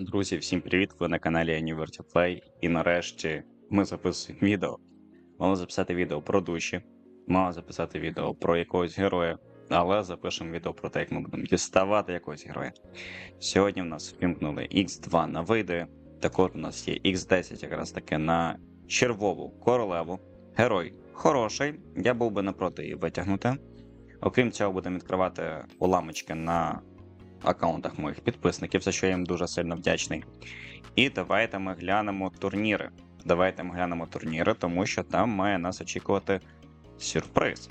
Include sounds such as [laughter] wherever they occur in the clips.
Друзі, всім привіт! Ви на каналі Anniversary Play. І нарешті ми записуємо відео. Мали записати відео про душі, мали записати відео про якогось героя, але запишемо відео про те, як ми будемо діставати якогось героя. Сьогодні в нас вімкнули X2 на вийди, також у нас є X10 якраз таки на червову королеву. Герой хороший, я був би не проти її витягнути. Окрім цього, будемо відкривати уламочки на аккаунтах моїх підписників, за що я їм дуже сильно вдячний. І давайте ми глянемо турніри. Давайте ми глянемо турніри, тому що там має нас очікувати сюрприз.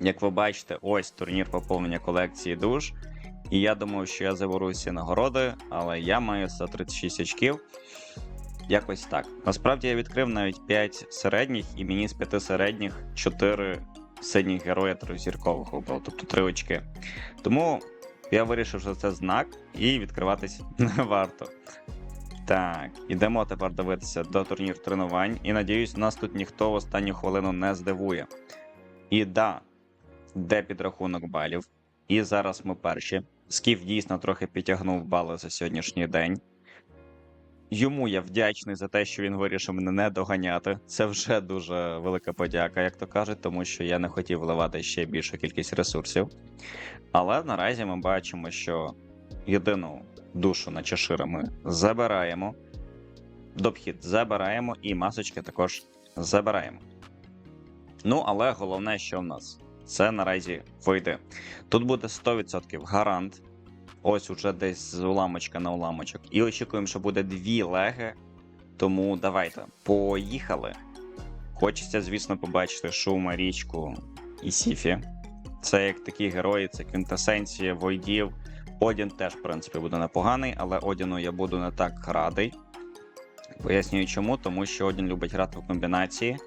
Як ви бачите, ось турнір поповнення колекції душ. І я думав, що я заберу всі нагороди, але я маю 136 очків. Якось так. Насправді я відкрив навіть 5 середніх, і мені з 5 середніх 4 синіх героя трьохзіркових випало, тобто 3 очки. Тому я вирішив, що це знак, і відкриватись не [laughs] варто. Так, ідемо тепер дивитися до турнір тренувань. І надіюсь, нас тут ніхто в останню хвилину не здивує. І да, де підрахунок балів. І зараз ми перші. Скіф дійсно трохи підтягнув бали за сьогоднішній день. Йому я вдячний за те, що він вирішив мене не доганяти. Це вже дуже велика подяка, як то кажуть, тому що я не хотів вливати ще більшу кількість ресурсів. Але наразі ми бачимо, що єдину душу на чашира ми забираємо, добхід забираємо, і масочки також забираємо. Ну, але головне, що в нас це наразі вийде. Тут буде 100% гарант. Ось уже десь з уламочка на уламочок. І очікуємо, що буде дві леги. Тому давайте поїхали. Хочеться, звісно, побачити Шума, річку і Сіфі. Це як такі герої, це квінтесенція, Войдів. Одін теж, в принципі, буде непоганий, але Одіну я буду не так радий. Пояснюю чому, тому що Одін любить грати в комбінації.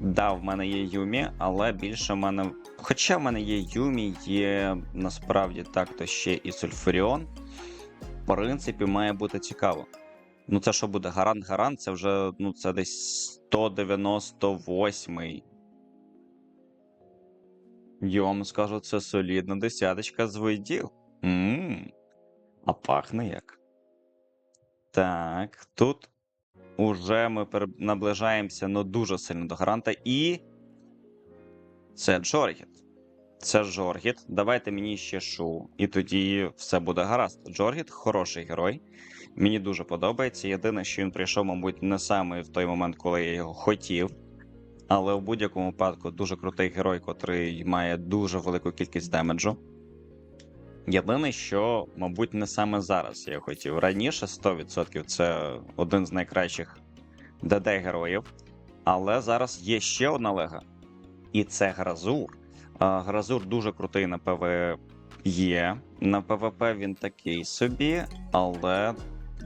Да, в мене є Юмі, але більше в мене. Хоча в мене є Юмі, є насправді так-то ще і Сульфуріон. В принципі, має бути цікаво. Ну, це що буде гарант-гарант, це вже ну, це десь 198-й. Я вам скажу, це солідна десяточка з видів. Ммм. А пахне як. Так, тут уже ми наближаємося ну, дуже сильно до гаранта. І. Це Джоргіт. Це Джоргіт. Давайте мені ще шу. І тоді все буде гаразд. Джоргіт хороший герой. Мені дуже подобається. Єдине, що він прийшов, мабуть, не саме в той момент, коли я його хотів. Але в будь-якому випадку дуже крутий герой, котрий має дуже велику кількість демеджу. Єдине, що, мабуть, не саме зараз я хотів. Раніше 100% це один з найкращих ДД героїв. Але зараз є ще одна лега. І це Гразур. Гразур дуже крутий на ПВЄ. На ПВП він такий собі, але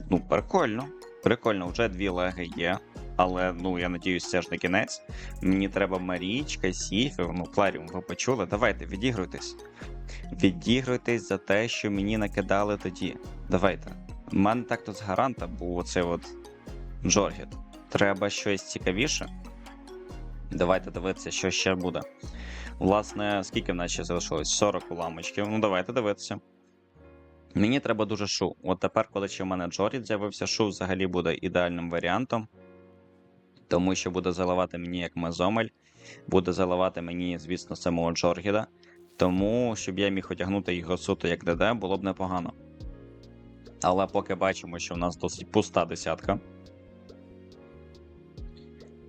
ну, прикольно. Прикольно, вже дві леги є. Але ну я надіюсь, це ж не кінець. Мені треба Марічка, Сіфів, ну Кларіум, ви почули? Давайте, відігруйтесь. Відігруйтесь за те, що мені накидали тоді. Давайте. У мене так тут з гаранта був оцей от Джоргіт. Треба щось цікавіше. Давайте дивитися, що ще буде. Власне, скільки в нас ще залишилось? 40 уламочків. Ну, давайте дивитися. Мені треба дуже шу. От тепер, коли ще в мене Джоріт з'явився, шу взагалі буде ідеальним варіантом. Тому що буде заливати мені як мезомель, буде заливати мені, звісно, самого Джоргіда. Тому, щоб я міг одягнути його суто як ДД, було б непогано. Але поки бачимо, що в нас досить пуста десятка.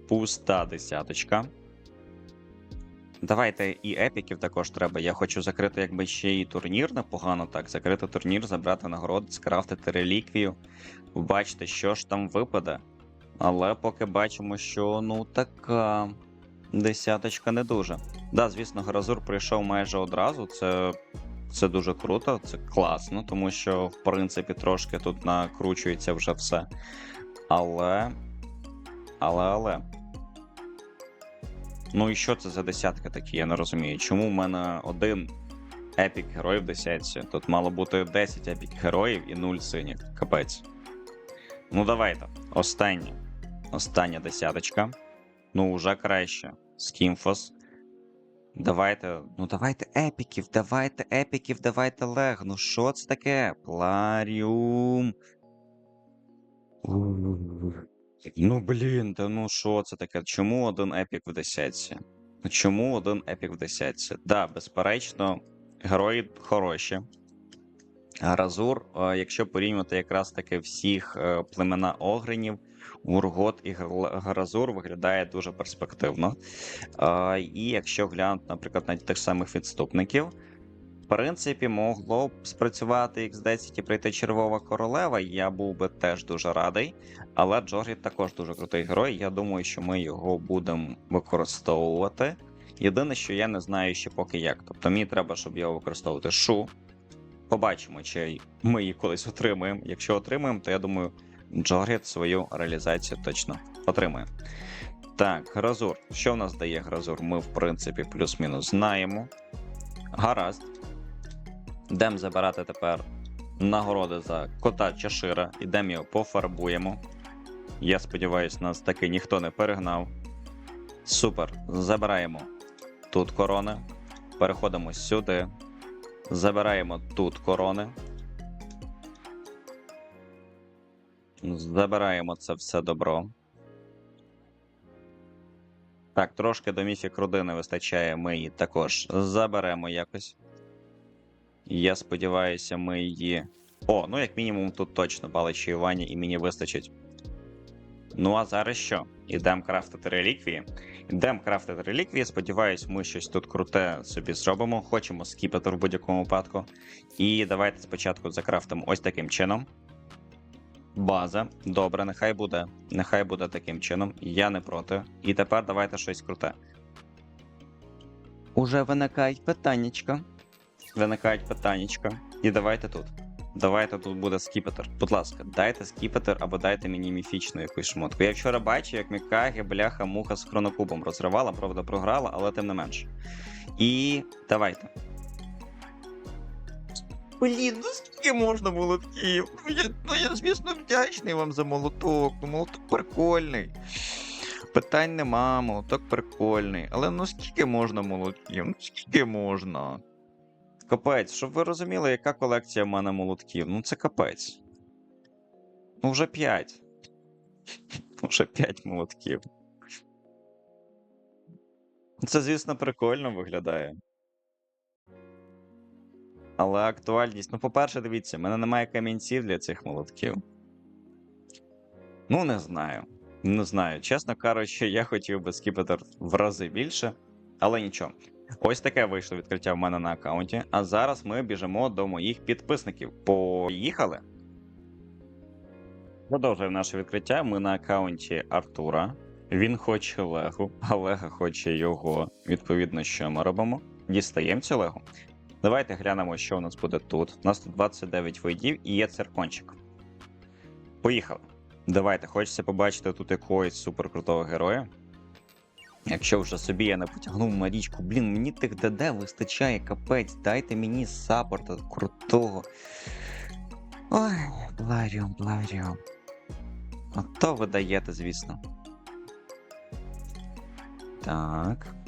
Пуста десяточка. Давайте і епіків також треба. Я хочу закрити якби ще і турнір непогано так. Закрити турнір, забрати нагороди, скрафтити реліквію, побачити, що ж там випаде. Але поки бачимо, що ну така десяточка не дуже. Да, звісно, Гразур прийшов майже одразу. Це, це дуже круто, це класно, тому що, в принципі, трошки тут накручується вже все. Але. Але, але. Ну і що це за десятка такі, я не розумію. Чому в мене один епік герой в десятці? Тут мало бути 10 епік героїв і 0 синіх. Капець. Ну давайте. Останнє. Остання десяточка. Ну, вже краще. Скімфос. Давайте, ну давайте епіків, давайте епіків, давайте лег. Ну що це таке? Пларіум. Ну блін, та ну що це таке? Чому один епік в десятці? Ну чому один епік в десятці? Да, безперечно, герої хороші. Гаразур, е, якщо порівнювати якраз таки всіх е, племена Огринів, Ургот і Гаразур виглядає дуже перспективно. І якщо глянути, наприклад, на тих самих відступників, в принципі, могло б спрацювати X10 і прийти червова королева. Я був би теж дуже радий. Але Джоргіт також дуже крутий герой. Я думаю, що ми його будемо використовувати. Єдине, що я не знаю ще поки як. Тобто мені треба, щоб його використовувати шу. Побачимо, чи ми її колись отримаємо. Якщо отримаємо, то я думаю, Джоргіт свою реалізацію точно отримає. Так, Гразур. Що в нас дає Гразур? Ми, в принципі, плюс-мінус знаємо. Гаразд. Йдемо забирати тепер нагороди за кота Чашира. Ідемо його пофарбуємо. Я сподіваюся, нас таки ніхто не перегнав. Супер. Забираємо тут корони. Переходимо сюди. Забираємо тут корони. Забираємо це все добро. Так, трошки до міфік руди не вистачає, ми її також заберемо якось. Я сподіваюся, ми її. О, ну як мінімум тут точно паличі Івані і мені вистачить. Ну а зараз що? Ідемо крафтити реліквії. Ідемо крафтити реліквії. Сподіваюсь, ми щось тут круте собі зробимо. Хочемо скіпати в будь-якому випадку. І давайте спочатку закрафтимо ось таким чином. База. Добре, нехай буде. Нехай буде таким чином. Я не проти. І тепер давайте щось круте. Уже виникають питаннячка. Виникають питаннячка. І давайте тут. Давайте тут буде скіпетр. Будь ласка, дайте скіпетр або дайте мені міфічну якусь шмотку. Я вчора бачив, як Мікагі, бляха, муха з хронокубом розривала, правда, програла, але тим не менше. І давайте. Блін, ну скільки можна молотків? Ну я, ну я, звісно, вдячний вам за молоток. Ну, молоток прикольний. Питань нема, молоток прикольний. Але ну скільки можна молотків? Ну скільки можна? Капець, щоб ви розуміли, яка колекція в мене молотків. Ну це капець. Ну вже 5. Вже 5 молотків. Це, звісно, прикольно виглядає. Але актуальність. Ну, по-перше, дивіться, в мене немає камінців для цих молотків. Ну, не знаю. Не знаю. Чесно кажучи, я хотів би скіпетр в рази більше, але нічого. Ось таке вийшло відкриття в мене на аккаунті. А зараз ми біжимо до моїх підписників. Поїхали. Продовжуємо наше відкриття. Ми на аккаунті Артура. Він хоче Легу, а Лега хоче його. Відповідно, що ми робимо? Дістаємо цю Легу. Давайте глянемо, що у нас буде тут. У нас тут 29 войдів і є циркончик. Поїхали. Давайте, хочеться побачити тут якогось суперкрутого героя. Якщо вже собі я не потягнув Марічку, блін, мені тих ДД вистачає капець. Дайте мені саппорта крутого. Ой, Бларіум, Бларіум. Ото ви даєте, звісно. Так.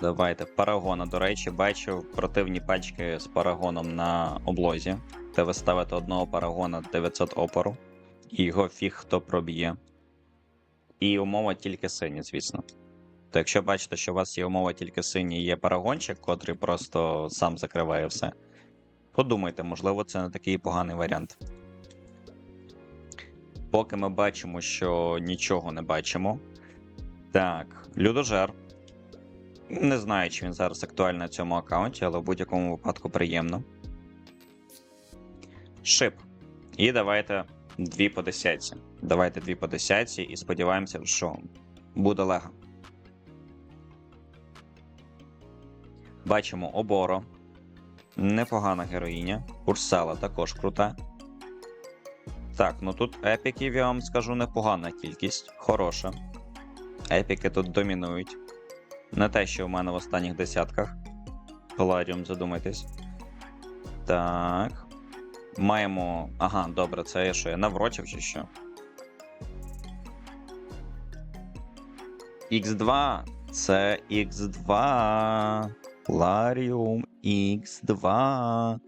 Давайте. Парагона. До речі, бачу противні пачки з парагоном на облозі, де ви ставите одного парагона 900 опору, і його фіг хто проб'є. І умова тільки сині, звісно. То якщо бачите, що у вас є умова тільки синій, і є парагончик, котрий просто сам закриває все. Подумайте, можливо, це не такий поганий варіант. Поки ми бачимо, що нічого не бачимо. Так, людожер. Не знаю, чи він зараз актуальний на цьому аккаунті, але в будь-якому випадку приємно. Шип. І давайте дві по десятці. Давайте дві по десятці і сподіваємося, що буде лего. Бачимо Оборо. Непогана героїня. Урсала також крута. Так, ну тут епіків, я вам скажу, непогана кількість. Хороша. Епіки тут домінують. Не те, що в мене в останніх десятках. Паладіум, задумайтесь. Так. Маємо. Ага, добре, це я що, я наврочив чи що? Х2. Це Х2. Ларіум Х2.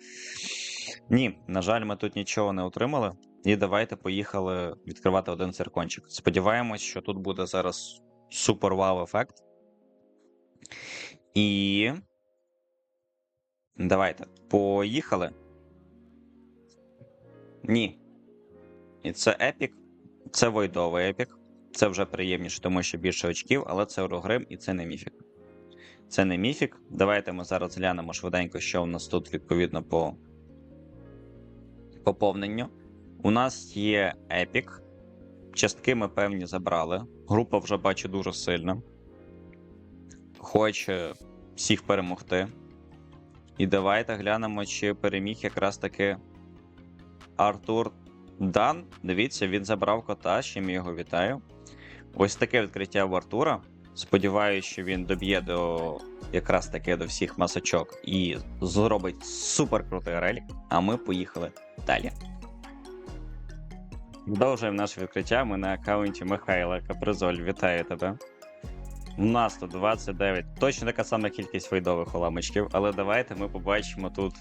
Ні, на жаль, ми тут нічого не отримали. І давайте поїхали відкривати один циркончик. Сподіваємось, що тут буде зараз супер вау ефект. І. Давайте. Поїхали. Ні. І це епік. Це войдовий епік. Це вже приємніше, тому що більше очків, але це Урогрим і це не міфік. Це не міфік. Давайте ми зараз глянемо швиденько, що у нас тут відповідно по поповненню. У нас є епік. Частки ми певні забрали. Група вже бачу дуже сильна. Хоче всіх перемогти. І давайте глянемо, чи переміг якраз таки Артур Дан. Дивіться, він забрав кота, з чим його вітаю. Ось таке відкриття в Артура. Сподіваюсь, що він доб'є до якраз таки до всіх масочок і зробить супер крутий релік. А ми поїхали далі. Продовжуємо наше відкриття. Ми на аккаунті Михайла Капризоль. Вітаю тебе. У нас тут 29. Точно така сама кількість войдових уламочків, але давайте ми побачимо тут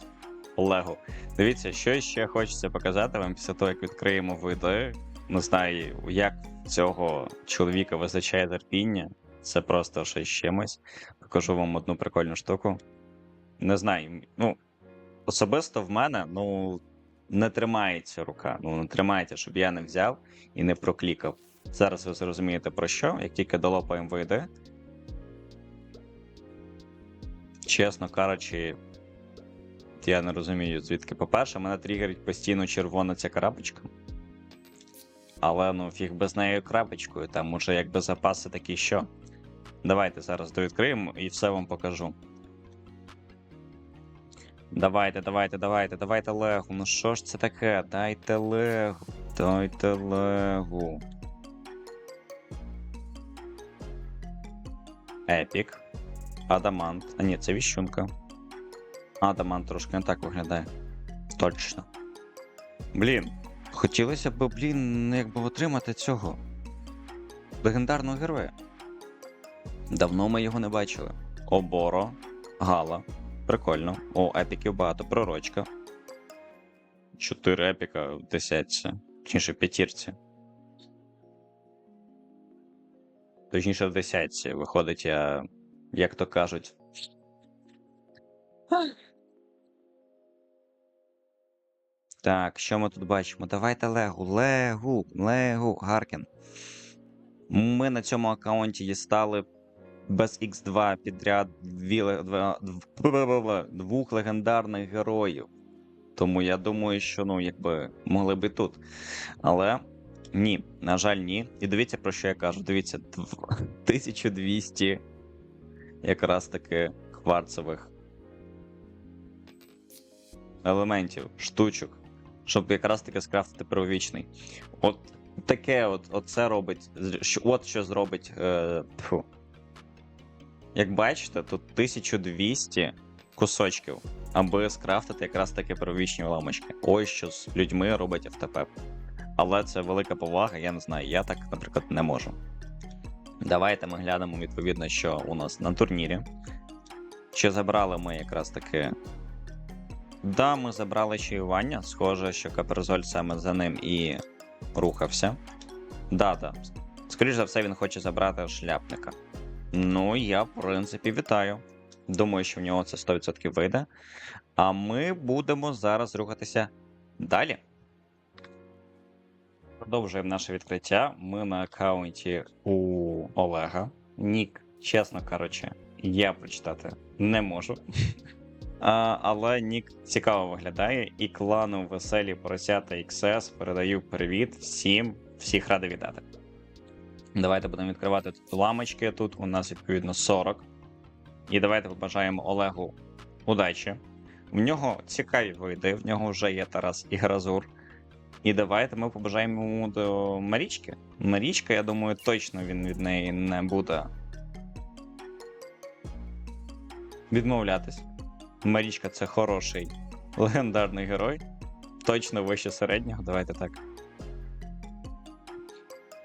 Лего. Дивіться, що ще хочеться показати вам після того, як відкриємо види. Не знаю, як цього чоловіка визначає терпіння. Це просто щось з чимось. Покажу вам одну прикольну штуку. Не знаю. Ну, особисто в мене, ну, не тримається рука. Ну, не тримається, щоб я не взяв і не проклікав. Зараз ви зрозумієте про що, як тільки долопаємо вийде. Чесно кажучи, я не розумію, звідки. По-перше, мене тригерить постійно червона ця крапочка. Але ну фіг би з нею крапочкою, там уже якби запаси такі що. Давайте зараз довідкриємо і все вам покажу. Давайте, давайте, давайте, давайте легу. Ну що ж це таке? Дайте легу. Дайте легу. Епік. Адамант. А ні, це віщунка. Адамант трошки не так виглядає. Точно. Блін. Хотілося б, блін, якби отримати цього. Легендарного героя. Давно ми його не бачили. Оборо, Гала. Прикольно. О, епіків багато. Пророчка. Чотири епіка в десятці. Точніше, в п'ятірці. Точніше, в десятці. Виходить, я, як то кажуть. Так, що ми тут бачимо? Давайте Легу, Легу, Легу, Гаркен. Ми на цьому аккаунті дістали без X2 підряд дві, ле- два- двох легендарних героїв. Тому я думаю, що ну, якби могли би тут. Але ні, на жаль, ні. І дивіться, про що я кажу. Дивіться, 1200 [laughs] якраз таки кварцевих елементів, штучок, щоб якраз таки скрафтити первічний. От таке от, от це робить. От що зробить. Е. Як бачите, тут 1200 кусочків, аби скрафтити якраз таки первічні ламочки. Ось що з людьми робить FTP. Але це велика повага, я не знаю, я так, наприклад, не можу. Давайте ми глянемо відповідно, що у нас на турнірі. Чи забрали ми якраз таки. Да, ми забрали чаювання. Схоже, що Каперзоль саме за ним і рухався. Да, да. Скоріше за все, він хоче забрати шляпника. Ну, я, в принципі, вітаю. Думаю, що в нього це 100% вийде. А ми будемо зараз рухатися далі. Продовжуємо наше відкриття. Ми на аккаунті у Олега. Нік, чесно кажучи, я прочитати не можу. [laughs] А, але Нік цікаво виглядає, і клану Веселі Поросята XS передаю привіт всім, всіх радий вітати. Давайте будемо відкривати тут ламочки. Тут у нас відповідно 40. І давайте побажаємо Олегу удачі. В нього цікаві види, в нього вже є Тарас і Гразур. І давайте ми побажаємо йому до Марічки. Марічка, я думаю, точно він від неї не буде відмовлятись. Марічка це хороший легендарний герой. Точно вище середнього. Давайте так.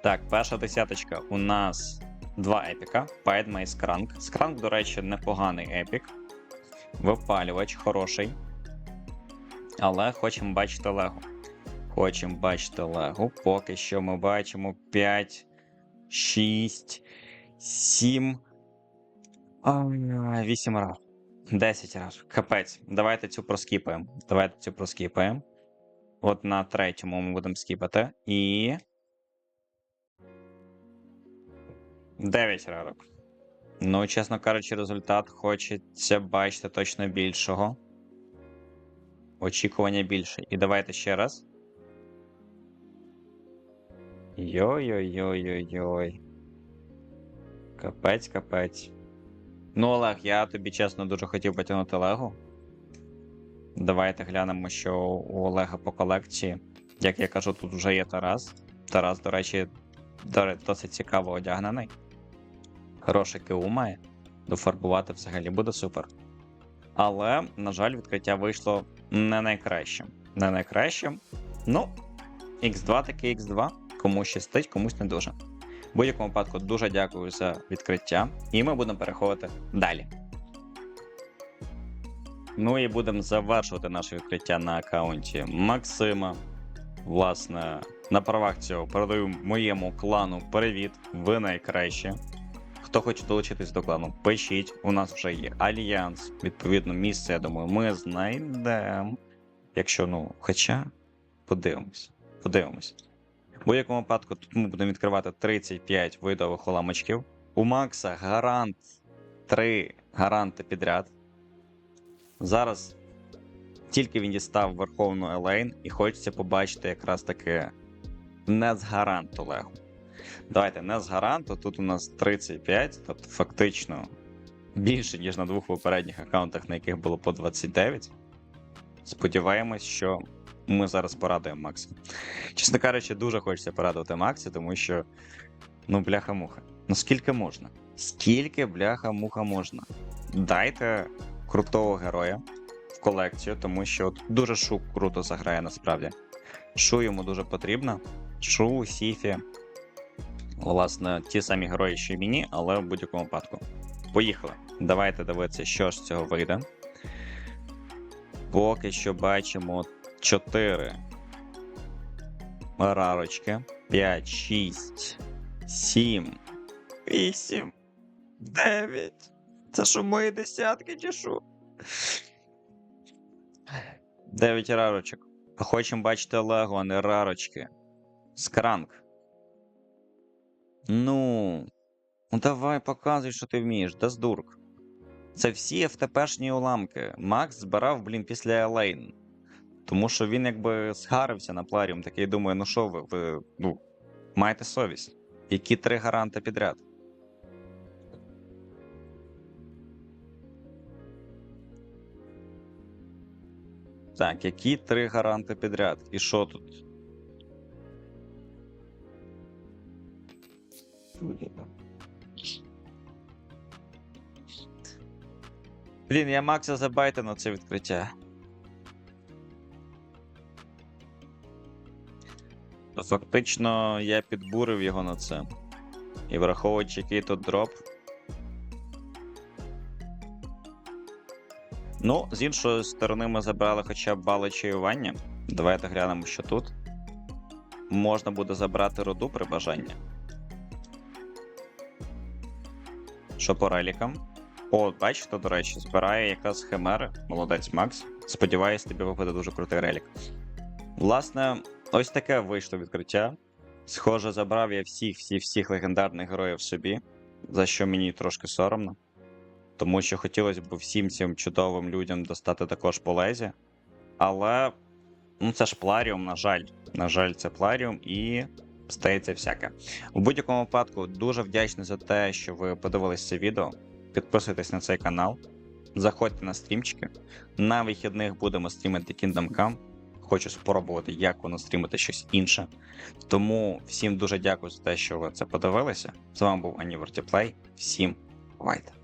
Так, перша десяточка у нас два епіка. Пайдма і Скранк. Скранк, до речі, непоганий епік. Випалювач хороший. Але хочемо бачити Лего. Хочемо бачити Лего. Поки що ми бачимо 5, 6, 7. 8 раз. 10 разів. Капець. Давайте цю проскіпаємо. Давайте цю проскіпаємо. От на третьому ми будемо скіпати. І. 9 рарок. Ну, чесно кажучи, результат хочеться бачити точно більшого. Очікування більше. І давайте ще раз. Йой-йой-йой-йой-йой. Капець, капець. Ну, Олег, я тобі чесно дуже хотів потягнути Лего. Давайте глянемо, що у Олега по колекції. Як я кажу, тут вже є Тарас. Тарас, до речі, досить цікаво одягнений. Хороше КУ має. Дофарбувати взагалі буде супер. Але, на жаль, відкриття вийшло не найкращим. Не найкращим. Ну, X2 таки X2. Комусь щастить, комусь не дуже. В будь-якому випадку дуже дякую за відкриття. І ми будемо переходити далі. Ну і будемо завершувати наше відкриття на аккаунті Максима. Власне, на правах цього передаю моєму клану привіт. Ви найкращі. Хто хоче долучитись до клану, пишіть. У нас вже є альянс. Відповідно, місце, я думаю, ми знайдемо. Якщо, ну, хоча, подивимось. Подивимось. Будь-якому випадку тут ми будемо відкривати 35 видових уламочків. У Макса гарант 3 гаранти підряд. Зараз тільки він дістав Верховну Елейн, і хочеться побачити якраз таки не з гаранту Лего. Давайте не з гаранту. Тут у нас 35, тобто фактично більше, ніж на двох попередніх аккаунтах, на яких було по 29. Сподіваємось, що ми зараз порадуємо Макса. Чесно кажучи, дуже хочеться порадувати Максі, тому що, ну, бляха-муха. Ну скільки можна? Скільки бляха-муха можна? Дайте крутого героя в колекцію, тому що от дуже шу круто заграє насправді. Шу йому дуже потрібно. Шу, Сіфі. Власне, ті самі герої, що й мені, але в будь-якому випадку. Поїхали. Давайте дивитися, що ж з цього вийде. Поки що бачимо 4 рарочки. 5, 6, 7, 8, 9. Це що мої десятки чи що? 9 рарочок. Хочемо бачити Лего, а не рарочки. Скранк. Ну. Ну давай показуй, що ти вмієш, Даздурк. Це всі ФТПшні уламки. Макс збирав, блін, після Елейн. Тому що він якби схарився на пларіум, такий думає, ну що ви, ви ну, маєте совість. Які три гаранти підряд? Так, які три гаранти підряд? І що тут? Блін, я Макса забайте на це відкриття. Фактично, я підбурив його на це. І враховуючи, який тут дроп. Ну, з іншої сторони, ми забрали хоча б бали чаювання. Давайте глянемо, що тут. Можна буде забрати роду при бажанні. Що по релікам? О, бачите, до речі, збирає якраз химери. Молодець Макс. Сподіваюсь, тобі випаде дуже крутий релік. Власне, ось таке вийшло відкриття. Схоже, забрав я всіх, всіх, всіх легендарних героїв собі, за що мені трошки соромно. Тому що хотілося б всім цим чудовим людям достати також по лезі. Але ну це ж пларіум, на жаль. На жаль, це пларіум і стається всяке. У будь-якому випадку дуже вдячний за те, що ви подивились це відео. Підписуйтесь на цей канал, заходьте на стрімчики. На вихідних будемо стрімити Kingdom Come. Хочу спробувати, як воно стрімити щось інше. Тому всім дуже дякую за те, що ви це подивилися. З вами був Ані Вертіплей. Всім бувайте!